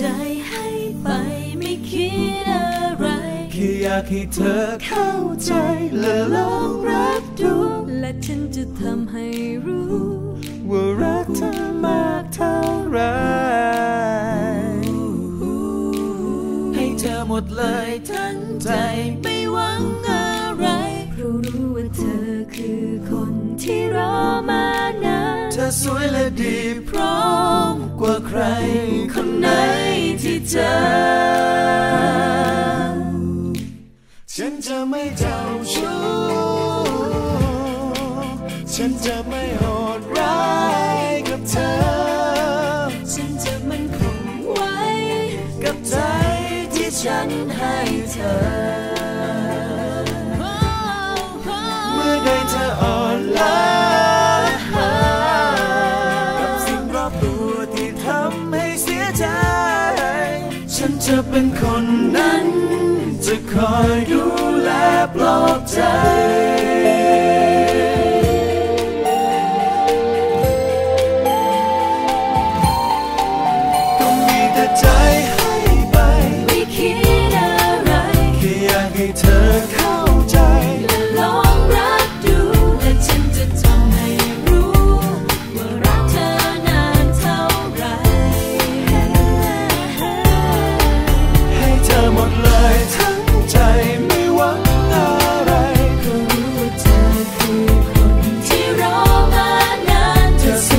ใจให้ไปไม่คิดอะไรแค่อยากให้เธอเข้าใจและลองรักดู และฉันจะทำให้รู้ ว่ารักเธอมากเท่าไรให้เธอหมดเลยทั้งใจ วยและดีพร้อมกว่าใครคนไหนที่เจอ ฉันจะไม่เจ้าชู้ฉันจะไม่โหดร้าย จะเป็นคนนั้น จะคอยดูแลปลอบใจต้องมีแต่ใจให้ไปไม่คิดอะไรแค่อยากให้เธอเข้า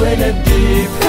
เ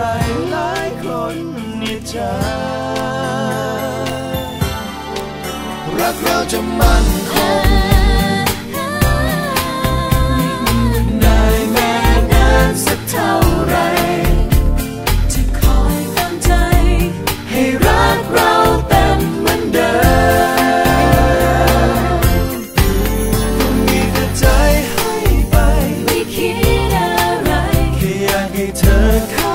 รหลายคนนิจารักเราจะมั่นคงนายแม่นานสักเท่าไรจะคอยตามใจ ให้รักเราเต็มเหมือนเดิมมีแต่ใจให้ไป ไม่คิดอะไรแค่อยากให้เธอ